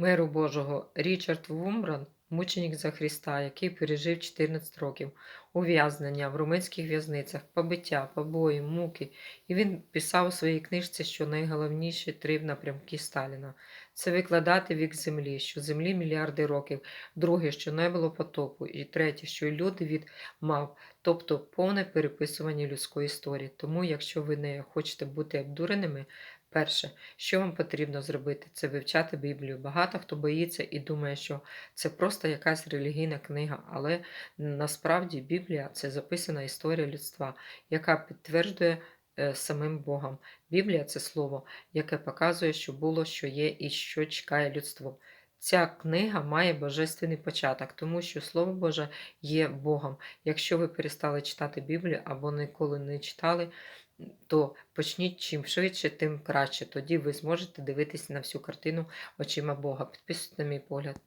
Миру Божого Річард Вумбран, мученик за Христа, який пережив 14 років ув'язнення в румунських в'язницях, побиття, побої, муки. І він писав у своїй книжці, що найголовніші три напрямки Сталіна це викладати вік землі, що землі мільярди років, друге, що не було потопу, і третє, що люди від мав, тобто повне переписування людської історії. Тому, якщо ви не хочете бути обдуреними, перше, що вам потрібно зробити, це вивчати Біблію. Багато хто боїться і думає, що це просто якась релігійна книга, але насправді Біблія це записана історія людства, яка підтверджує е, самим Богом. Біблія це слово, яке показує, що було, що є і що чекає людство. Ця книга має божественний початок, тому що Слово Боже є Богом. Якщо ви перестали читати Біблію або ніколи не читали, то почніть чим швидше, тим краще. Тоді ви зможете дивитися на всю картину очима Бога. Підписуйте на мій погляд.